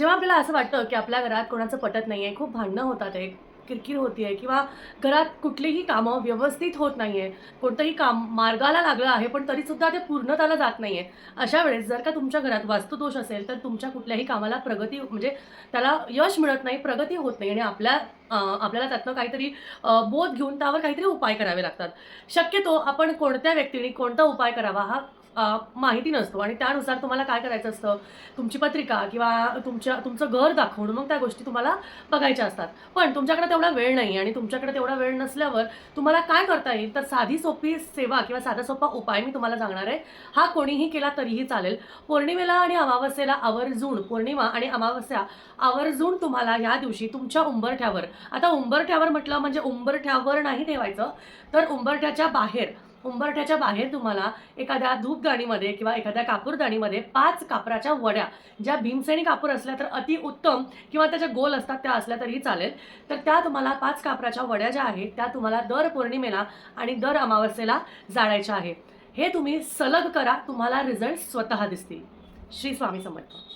जेव्हा आपल्याला असं वाटतं की आपल्या घरात कोणाचं पटत नाही आहे खूप भांडणं होतात आहे किरकिर होती आहे किंवा घरात कुठलीही कामं व्यवस्थित होत नाही आहे कोणतंही काम मार्गाला लागलं आहे पण तरीसुद्धा ते पूर्णताला जात नाही आहे अशा वेळेस जर का तुमच्या घरात वास्तुदोष असेल तर तुमच्या कुठल्याही कामाला प्रगती म्हणजे त्याला यश मिळत नाही प्रगती होत नाही आणि आपल्या आपल्याला त्यातनं काहीतरी बोध घेऊन त्यावर काहीतरी उपाय करावे लागतात. शक्यतो आपण कोणत्या व्यक्तीने कोणता उपाय करावा हा माहिती नसतो. आणि त्यानुसार तुम्हाला काय करायचं असतं? तुमची पत्रिका किंवा तुमच्या तुमचं घर दाखवून मग त्या गोष्टी तुम्हाला बघायच्या असतात. पण तुमच्याकडे तेवढा वेळ नाही आणि तुमच्याकडे तेवढा वेळ नसल्यावर तुम्हाला काय करता येईल? तर साधी सोपी सेवा किंवा साधा सोपा उपाय मी तुम्हाला सांगणार आहे. हा कोणीही केला तरीही चालेल. पौर्णिमेला आणि अमावस्येला आवर्जून पौर्णिमा आणि अमावस्या आवर्जून तुम्हाला ह्या दिवशी तुमच्या उंबरठ्यावर आता उंबरठ्यावर म्हटलं म्हणजे उंबरठ्यावर नाही ठेवायचं तर उंबरठ्याच्या बाहेर उंबरठ्याच्या बाहेर तुम्हाला एखाद्या धूपदाणीमध्ये किंवा एखाद्या कापूरदाणीमध्ये पाच कापराच्या वड्या ज्या भीमसेनी कापूर असल्या तर अति उत्तम किंवा त्याच्या गोल असतात त्या असल्या तरीही चालेल. तर त्या तुम्हाला पाच कापराच्या वड्या ज्या आहेत त्या तुम्हाला दर पौर्णिमेला आणि दर अमावस्येला जाळायच्या आहे हे तुम्ही सलग करा तुम्हाला रिझल्ट स्वतः दिसतील. श्री स्वामी समर्थ.